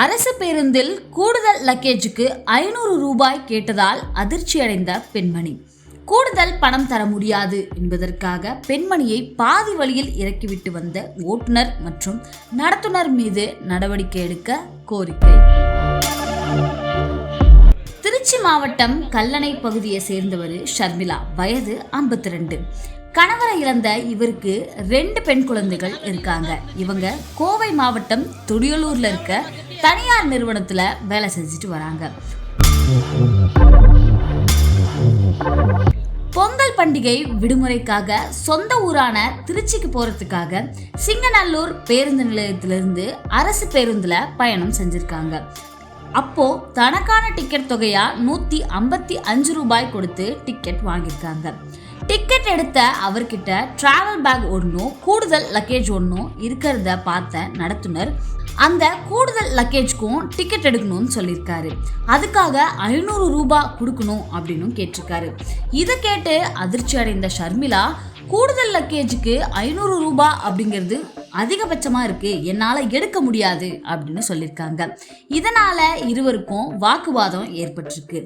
அரசு பேருந்தில் கூடுதல் லக்கேஜுக்கு ஐநூறு ரூபாய் கேட்டதால் அதிர்ச்சியடைந்த பெண்மணி. கூடுதல் பணம் தர முடியாது என்பதற்காக பெண்மணியை பாதி வழியில் இறக்கிவிட்டு வந்த ஓட்டுநர் மற்றும் நடத்துனர் மீது நடவடிக்கை எடுக்க கோரிக்கை. திருச்சி மாவட்டம் கல்லணை பகுதியை சேர்ந்தவர் ஷர்மிளா. வயது 52 ரெண்டு. கணவரை இழந்த இவருக்கு ரெண்டு பெண் குழந்தைகள் இருக்காங்க. இவங்க கோவை மாவட்டம் துடியலூர்ல இருக்க தனியார் நிறுவனத்துல வேலை செஞ்சுட்டு வராங்க. பொங்கல் பண்டிகை விடுமுறைக்காக சொந்த ஊரான திருச்சிக்கு போறதுக்காக சிங்கநல்லூர் பேருந்து நிலையத்திலிருந்து அரசு பேருந்துல பயணம் செஞ்சிருக்காங்க. அப்போ தனக்கான டிக்கெட் தொகையா நூத்தி ஐம்பத்தி அஞ்சு ரூபாய் கொடுத்து டிக்கெட் வாங்கியிருக்காங்க. டிக்கெட் எடுத்த அவர்கிட்ட டிராவல் பேக் ஒன்றும் கூடுதல் லக்கேஜ் ஒன்றும் இருக்கிறத பார்த்த நடத்துனர். அந்த கூடுதல் லக்கேஜ்க்கும் டிக்கெட் எடுக்கணும்னு சொல்லியிருக்காரு. அதுக்காக ஐநூறு ரூபாய் கொடுக்கணும் அப்படின்னு கேட்டிருக்காரு. இதை கேட்டு அதிர்ச்சி அடைந்த ஷர்மிளா கூடுதல் லக்கேஜுக்கு ஐநூறு ரூபாய் அப்படிங்கிறது அதிகபட்சமாக இருக்கு. என்னால் எடுக்க முடியாது அப்படின்னு சொல்லியிருக்காங்க இதனால இருவருக்கும் வாக்குவாதம் ஏற்பட்டிருக்கு.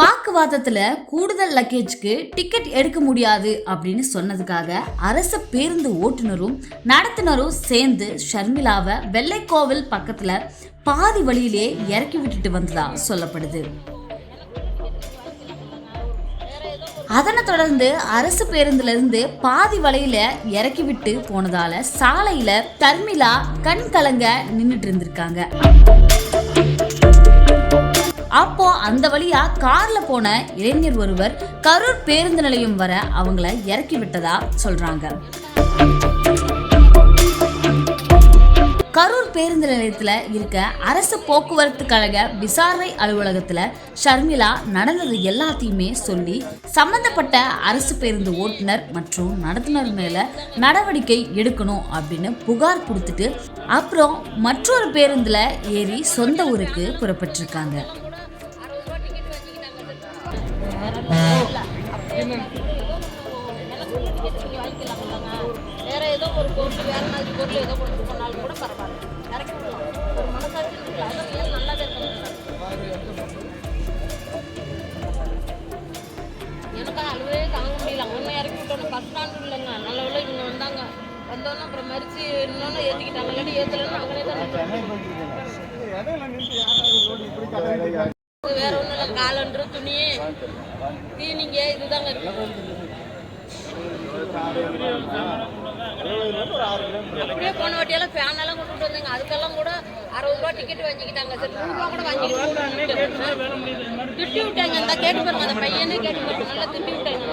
வாக்குவாதத்தில் கூடுதல் லக்கேஜ்க்கு டிக்கெட் எடுக்க முடியாது அப்படின்னு சொன்னதுக்காக அரசு பேருந்து ஓட்டுநரும் நடத்துனரும் சேர்ந்து ஷர்மிளாவை வெள்ளைக்கோவில் பக்கத்தில் பாதி வழியிலே இறக்கி விட்டுட்டு வந்ததா சொல்லப்படுது. அதனை தொடர்ந்து அரசு பேருந்துல இருந்து பாதி வலையில் இறக்கி விட்டு போனதால சாலையில தர்மிளா கண் கலங்க நின்றுட்டு இருந்திருக்காங்க. அப்போ அந்த வழியா கார்ல போன இளைஞர் ஒருவர் கரூர் பேருந்து நிலையம் வர அவங்கள இறக்கி விட்டதா சொல்றாங்க. பேருந்து நிலையத்தில் இருக்க அரசு போக்குவரத்து கழக விசாரணை அலுவலகத்தில் ஷர்மிளா நடந்தது எல்லாத்தையுமே சொல்லி சம்பந்தப்பட்ட அரசு பேருந்து ஓட்டுநர் மற்றும் நடத்துனர் மேல நடவடிக்கை எடுக்கணும் அப்படின்னு புகார் கொடுத்துட்டு அப்புறம் மற்றொரு பேருந்தில் ஏறி சொந்த ஊருக்கு புறப்பட்டிருக்காங்க. ஒரு பொருள் வேற மாதிரி பொருள் ஏதோ கொடுத்து போனாலும் கூட பரவாயில்ல. இறக்கி விடலாம் ஒரு மனசாட்சி இருக்குல்ல அதை ஏன் நல்லாவே இருக்கணும் எனக்கு அழுவே தாங்க முடியல. ஒன்று இறக்கி விட்டோம். பஸ் ஸ்டாண்டு இல்லைங்க. நல்ல வேளை இவங்க வந்தாங்க. வந்தோன்னே அப்புறம் மறிச்சு இன்னொன்று ஏற்றிக்கிட்டாங்க இல்லாட்டி ஏற்றலன்னு அவங்களே தான் வேற ஒன்றும் இல்லை. காலன்று துணி தீனிங்க இதுதாங்க அப்படியே போன வாட்டியெல்லாம் ஃபேன் எல்லாம் கொண்டுட்டு வந்தாங்க. அதுக்கெல்லாம் கூட அறுபது ரூபா டிக்கெட் வாங்கிக்கிட்டாங்க. சரி நூறு ரூபா கூட வாங்கிக்கிட்டு திட்டி விட்டாங்க. இந்த கேட்டு பாருங்க அந்த பையனே கேட்டு பாருங்க. நல்லா திட்டி விட்டாங்க.